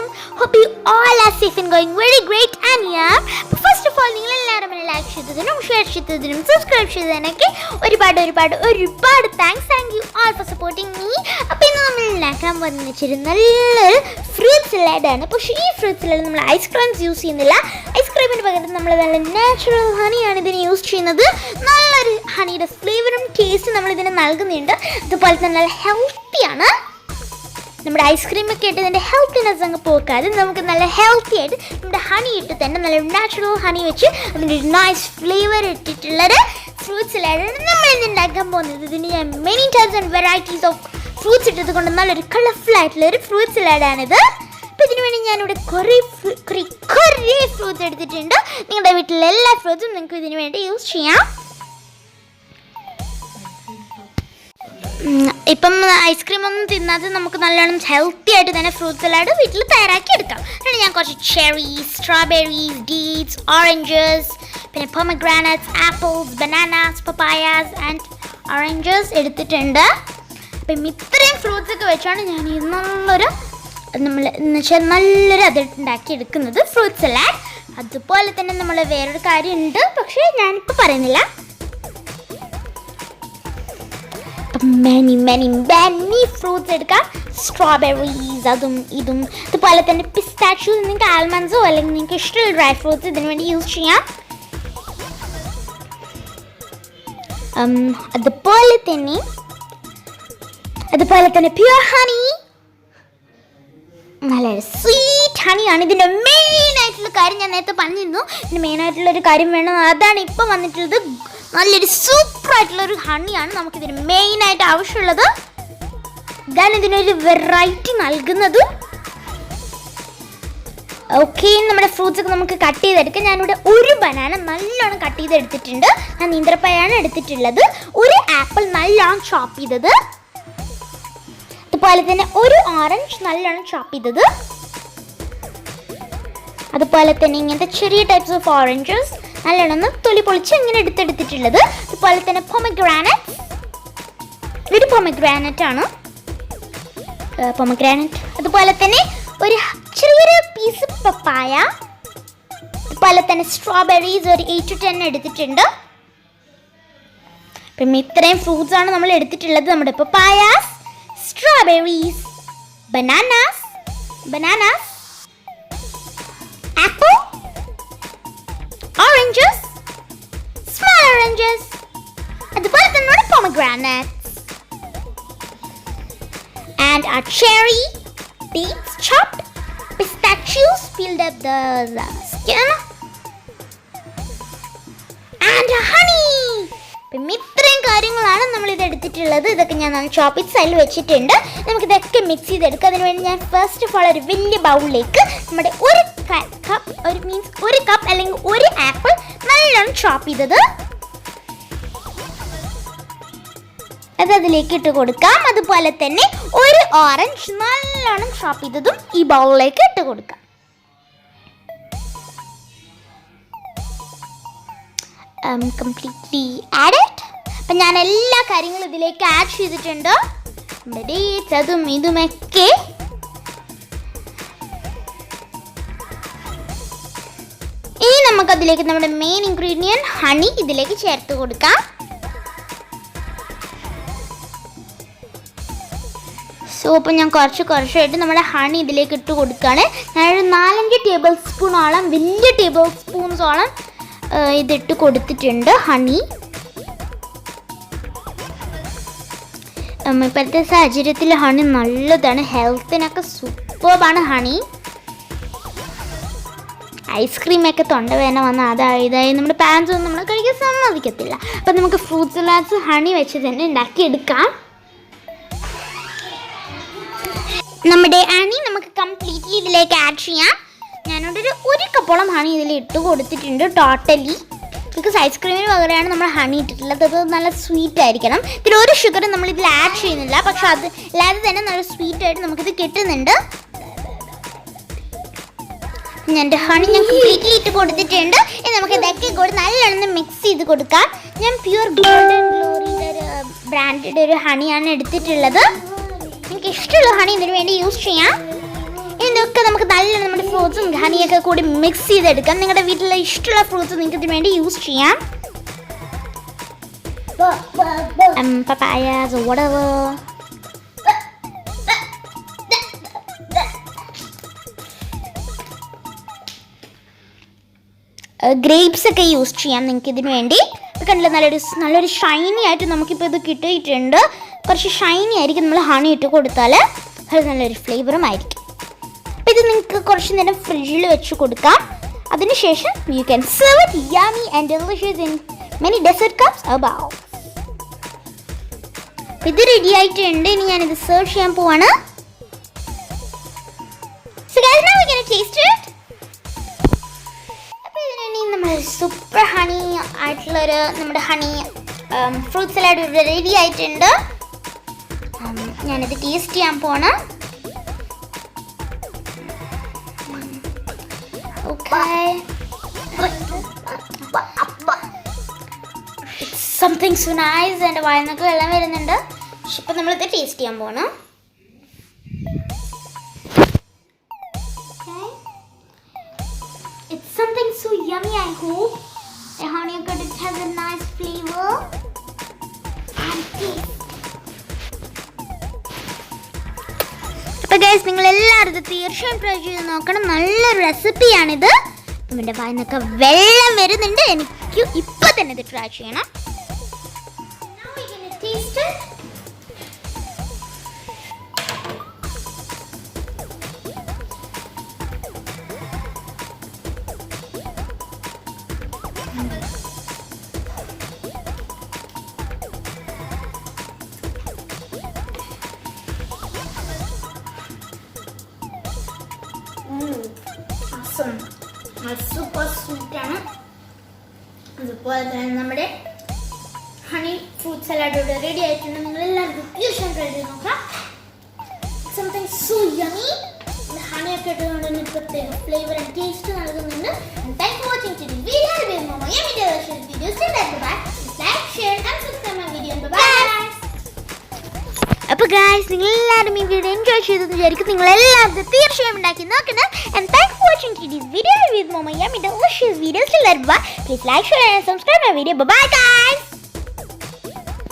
വിശേഷം hope you all are safe and going very great and ya first of all നിങ്ങൾ എല്ലാവരും like ചെയ്തതിനും share ചെയ്തതിനും subscribe ചെയ്തതിനൊക്കെ ഒരുപാട് ഒരുപാട് ഒരുപാട് thanks thank you all for supporting me അപ്പോൾ ഇന്ന് നമ്മൾ ഉണ്ടാക്കാൻ പോകുന്നത് വെച്ചിട്ട് നല്ലൊരു ഫ്രൂട്ട് സലാഡാണ് പക്ഷേ ഈ ഫ്രൂട്ട് സലാഡ് നമ്മൾ ഐസ്ക്രീംസ് യൂസ് ചെയ്യുന്നില്ല. ഐസ്ക്രീമിന് പകരം നമ്മൾ നല്ല നാച്ചുറൽ ഹണിയാണ് ഇതിന് യൂസ് ചെയ്യുന്നത്. നല്ലൊരു ഹണിയുടെ ഫ്ലേവറും ടേസ്റ്റും നമ്മൾ ഇതിന് നൽകുന്നുണ്ട്. അതുപോലെ തന്നെ നല്ല ഹെൽത്തിയാണ് നമ്മുടെ ഐസ്ക്രീം ഒക്കെ ഇട്ട് ഇതിന്റെ ഹെൽത്തിനെസ് അങ്ങ് പോക്കാതെ നമുക്ക് നല്ല ഹെൽത്തി ആയിട്ട് നമ്മുടെ ഹണി ഇട്ട് തന്നെ നല്ല നാച്ചുറൽ ഹണി വെച്ച് അതിന്റെ ഒരു നൈസ് ഫ്ലേവർ ഇട്ടിട്ടുള്ളത് ഫ്രൂട്ട്സ് സലാഡാണ് നമ്മൾ ഇന്ന് ഉണ്ടാക്കാൻ പോകുന്നത്. ഇതിന് ഞാൻ many types and varieties of fruits ഇട്ടത് കൊണ്ട് നല്ലൊരു കളർഫുൾ ആയിട്ടുള്ള ഒരു ഫ്രൂട്ട്സ് സലാഡാണിത് അപ്പോൾ ഇതിനു വേണ്ടി ഞാനിവിടെ കുറേ കുറേ കുറേ ഫ്രൂട്ട്സ് എടുത്തിട്ടുണ്ട്. നിങ്ങളുടെ വീട്ടിലെ എല്ലാ ഫ്രൂട്ട്സും നിങ്ങൾക്ക് ഇതിനു വേണ്ടി യൂസ് ചെയ്യാം. ഇപ്പം ഐസ്ക്രീം ഒന്നും തിന്നാതെ നമുക്ക് നല്ലോണം ഹെൽത്തി ആയിട്ട് തന്നെ ഫ്രൂട്ട് സലാഡ് വീട്ടിൽ തയ്യാറാക്കി എടുക്കാം. ഞാൻ കുറച്ച് ചെറീസ് സ്ട്രോബെറീസ് ഡീറ്റ്സ് ഓറഞ്ചസ് പിന്നെ pomegranates apples bananas papayas and oranges എടുത്തിട്ടുണ്ട്. അപ്പം ഇത്രയും ഫ്രൂട്ട്സ് ഒക്കെ വെച്ചാണ് ഞാൻ ഇന്നുള്ളൊരു നമ്മൾ എന്ന് വെച്ചാൽ നല്ലൊരു അത് ഉണ്ടാക്കി എടുക്കുന്നത് ഫ്രൂട്ട് സലാഡ് അതുപോലെ തന്നെ നമ്മൾ വേറൊരു കാര്യമുണ്ട്. പക്ഷേ ഞാനിപ്പോൾ പറയുന്നില്ല. മെനി മെനി മെനി ഫ്രൂട്ട്സ് എടുക്കാം. സ്ട്രോബെറീസ് അതും ഇതും. അതുപോലെ തന്നെ പിസ്താച്ചു നിങ്ങൾക്ക് ആൽമണ്ട്സോ അല്ലെങ്കിൽ നിങ്ങൾക്ക് ഇഷ്ടമുള്ള ഡ്രൈ ഫ്രൂട്ട്സ് ഇതിനു വേണ്ടി യൂസ് ചെയ്യാം. അതുപോലെ തന്നെ അതുപോലെ തന്നെ പ്യുവർ ഹണി നല്ലൊരു സ്വീറ്റ് ഹണിയാണ് ഇതിന്റെ മെയിൻ ആയിട്ടുള്ള കാര്യം ഞാൻ നേരത്തെ പറഞ്ഞിരുന്നു. ഇതിന്റെ മെയിൻ ആയിട്ടുള്ള ഒരു കാര്യം വേണം. അതാണ് ഇപ്പം വന്നിട്ടുള്ളത്. നല്ലൊരു സൂപ്പർ ആയിട്ടുള്ള ഒരു ഹണിയാണ് നമുക്കിതിന് മെയിൻ ആയിട്ട് ആവശ്യമുള്ളത്. ഇതാണ് ഇതിനൊരു വെറൈറ്റി നൽകുന്നത്. ഓക്കെ നമ്മുടെ ഫ്രൂട്ട്സ് ഒക്കെ നമുക്ക് കട്ട് ചെയ്തെടുക്കാം. ഞാനിവിടെ ഒരു ബനാന നല്ലോണം കട്ട് ചെയ്തെടുത്തിട്ടുണ്ട്. ഞാൻ നീന്തപ്പഴമാണ് എടുത്തിട്ടുള്ളത്. ഒരു ആപ്പിൾ നല്ലോണം ചോപ്പ് ചെയ്തത്. അതുപോലെ തന്നെ ഒരു ഓറഞ്ച് നല്ലോണം ചോപ്പ് ചെയ്തത്. അതുപോലെ തന്നെ ഇങ്ങനത്തെ ചെറിയ ടൈപ്സ് ഓഫ് ഓറഞ്ചസ് നല്ലോണം തൊലി പൊളിച്ച് ഇങ്ങനെ എടുത്തെടുത്തിട്ടുള്ളത്. അതുപോലെ തന്നെ പൊമഗ്രാനറ്റ് ഒരു പൊമഗ്രാനറ്റ് ആണ്. പൊമഗ്രാനറ്റ് അതുപോലെ തന്നെ ഒരു ചെറിയൊരു പീസ് പപ്പായ അതുപോലെ തന്നെ സ്ട്രോബെറീസ് ഒരു എയ്റ്റ് ടു ടെൻ എടുത്തിട്ടുണ്ട്. പിന്നെ ഇത്രയും ഫ്രൂട്ട്സ് ആണ് നമ്മൾ എടുത്തിട്ടുള്ളത് നമ്മുടെ പപ്പായാസ് strawberries, bananas, bananas, apple, oranges, small oranges, അതുപോലെ തന്നെ pomegranates, and our cherry, dates chopped, pistachios peeled up the, the skin, കാര്യങ്ങളാണ് നമ്മൾ ഇത് എടുത്തിട്ടുള്ളത്. ഇതൊക്കെ ഞാൻ ഷോപ്പിംഗ് സൈഡിൽ വെച്ചിട്ടുണ്ട്. നമുക്ക് ഇതൊക്കെ മിക്സ് ചെയ്തെടുക്കാം. അതിന് വേണ്ടി ഞാൻ ഫസ്റ്റ് ഓഫ് ഓൾ ഒരു വലിയ ബൗളിലേക്ക് നമ്മുടെ ഒരു കപ്പ് ഒരു മീൻസ് ഒരു കപ്പ് അല്ലെങ്കിൽ ഒരു ആപ്പിൾ നല്ലോണം ചോപ്പ് ചെയ്തത്. അത് അതിലേക്ക് ഇട്ട് കൊടുക്കാം. അതുപോലെ തന്നെ ഒരു ഓറഞ്ച് നല്ലോണം ചോപ്പ് ചെയ്തതും ഈ ബൗളിലേക്ക് ഇട്ട് കൊടുക്കാം. കംപ്ലീറ്റ്ലി ആഡഡ് അപ്പം ഞാൻ എല്ലാ കാര്യങ്ങളും ഇതിലേക്ക് ആഡ് ചെയ്തിട്ടുണ്ട്. നമ്മുടെ ഡേറ്റ്സ് ഇതുമൊക്കെ. ഇനി നമുക്ക് അതിലേക്ക് നമ്മുടെ മെയിൻ ഇൻഗ്രീഡിയന്റ് ഹണി ഇതിലേക്ക് ചേർത്ത് കൊടുക്കാം. സോ അപ്പം ഞാൻ കുറച്ച് കുറച്ചായിട്ട് നമ്മുടെ ഹണി ഇതിലേക്ക് ഇട്ട് കൊടുക്കുകയാണ്. ഞാനൊരു നാലഞ്ച് ടേബിൾ സ്പൂണോളം വലിയ ടേബിൾ സ്പൂൺസോളം ഇതിട്ട് കൊടുത്തിട്ടുണ്ട് ഹണി ഇപ്പോഴത്തെ സാഹചര്യത്തിൽ ഹണി നല്ലതാണ്. ഹെൽത്തിനൊക്കെ സൂപ്പറാണ് ഹണി. ഐസ്ക്രീമൊക്കെ തൊണ്ടവേദന വന്ന അതായത് ഇതായി. നമ്മുടെ പാൻസ് ഒന്നും നമ്മൾ കഴിക്കാൻ സമ്മതിക്കത്തില്ല. അപ്പം നമുക്ക് ഫ്രൂട്ട് സലാഡ്സ് ഹണി വെച്ച് തന്നെ ഉണ്ടാക്കിയെടുക്കാം. നമ്മുടെ ഹണി നമുക്ക് കംപ്ലീറ്റ്ലി ഇതിലേക്ക് ആഡ് ചെയ്യാം. ഞാനിവിടെ ഒരു ഒരു കപ്പോളം ഹണി ഇതിൽ ഇട്ട് കൊടുത്തിട്ടുണ്ട് ടോട്ടലി ബിക്കോസ് ഐസ്ക്രീമിന് പകരമാണ് നമ്മൾ ഹണി ഇട്ടിട്ടുള്ളത്. അത് നല്ല സ്വീറ്റ് ആയിരിക്കണം. ഇതിൽ ഒരു ഷുഗറും നമ്മൾ ഇതിൽ ആഡ് ചെയ്യുന്നില്ല. പക്ഷെ അത് അല്ലാതെ തന്നെ നല്ല സ്വീറ്റ് ആയിട്ട് നമുക്കിത് കിട്ടുന്നുണ്ട്. ഞാൻ എന്റെ ഹണി ഞാൻ കംപ്ലീറ്റ്ലി ഇട്ട് കൊടുത്തിട്ടുണ്ട്. ഇനി നമുക്ക് ഇതൊക്കെ കൂടി നല്ലോണം മിക്സ് ചെയ്ത് കൊടുക്കാം. ഞാൻ പ്യുവർ ഗോൾഡൻ ഗ്ലോറിയുടെ ഒരു ബ്രാൻഡഡ് ഒരു ഹണിയാണ് എടുത്തിട്ടുള്ളത്. എനിക്ക് ഇഷ്ടമുള്ള ഹണി ഇതിന് വേണ്ടി യൂസ് ചെയ്യാം. ഇതൊക്കെ നമുക്ക് ഫ്രൂട്ട്സും ഹണിയൊക്കെ കൂടി മിക്സ് ചെയ്തെടുക്കാം. നിങ്ങളുടെ വീട്ടിലെ ഇഷ്ടമുള്ള ഫ്രൂട്ട്സ് നിങ്ങൾക്ക് ഇതിന് വേണ്ടി യൂസ് ചെയ്യാം. ഗ്രേപ്സ് ഒക്കെ യൂസ് ചെയ്യാം നിങ്ങൾക്ക് ഇതിന് വേണ്ടി കണ്ടില്ല നല്ലൊരു നല്ലൊരു ഷൈനി ആയിട്ട് നമുക്കിപ്പോൾ ഇത് കിട്ടിയിട്ടുണ്ട്. കുറച്ച് ഷൈനി ആയിരിക്കും നമ്മൾ ഹണി ഇട്ട് കൊടുത്താൽ അത് നല്ലൊരു ഫ്ലേവറും ആയിരിക്കും. ഇത് നിങ്ങൾക്ക് കുറച്ച് നേരം ഫ്രിഡ്ജിൽ വെച്ച് കൊടുക്കാം. അതിനുശേഷം you can serve it yummy and delicious in many dessert cups above ഇത് റെഡി ആയിട്ടുണ്ട്. ഇനി ഇത് സെർവ് ചെയ്യാൻ പോവാണ്. സൂപ്പർ ഹണി ആയിട്ടുള്ളൊരു നമ്മുടെ ഹണി ഫ്രൂട്ട് സലാഡ് ഇവിടെ റെഡി ആയിട്ടുണ്ട്. ഞാനിത് ടേസ്റ്റ് ചെയ്യാൻ പോണ് ഓക്കെ സംതിങ് സോ നൈസ് എന്റെ വായനക്ക് വെള്ളം വരുന്നുണ്ട് പക്ഷെ ഇപ്പം നമ്മളിത് ടേസ്റ്റ് ചെയ്യാൻ പോകണം It's something so yummy, I hope. The honey cut it has a nice flavor. അപ്പോൾ ഗൈസ് നിങ്ങൾ എല്ലാവരും തീർച്ചയായും ട്രൈ ചെയ്ത് നോക്കണം. നല്ലൊരു റെസിപ്പിയാണിത് നമ്മുടെ വായിന്നൊക്കെ വെള്ളം വരുന്നുണ്ട്. എനിക്ക് ഇപ്പൊ തന്നെ ഇത് ട്രൈ ചെയ്യണം. സൂപ്പർ സ്വീറ്റാണ് അതുപോലെ തന്നെ നമ്മുടെ ഹണി ഫ്രൂട്ട് സലാഡ് ഇവിടെ റെഡി ആയിട്ടുണ്ട്. നിങ്ങൾ എല്ലാവരും തീർച്ചയായും ട്രൈ ചെയ്ത് നോക്കാം സംതിങ് സോ യമി ഹണി ഒക്കെ ഇട്ടുകൊണ്ട് തന്നെ പ്രത്യേക ഫ്ലേവർ ആൻഡ് ടേസ്റ്റ് നൽകുന്നുണ്ട്. Thank for watching to video videos like share and subscribe my video bye അപ്പോൾ ഗായ്സ് നിങ്ങൾ എല്ലാവരും ഈ വീഡിയോ എൻജോയ് ചെയ്തെന്ന് വിചാരിക്കും. നിങ്ങൾ എല്ലാവരും തീർച്ചയായും ഉണ്ടാക്കി നോക്കണം. ആൻഡ് താങ്ക് ഫോർ വാച്ചിങ് ടിഡീസ് വീഡിയോ വിത്ത് മൊമയ്യ യമ്മി ഡെലിഷ്യസ് വീഡിയോസ് എല്ലാവരും please like share and subscribe my video bye guys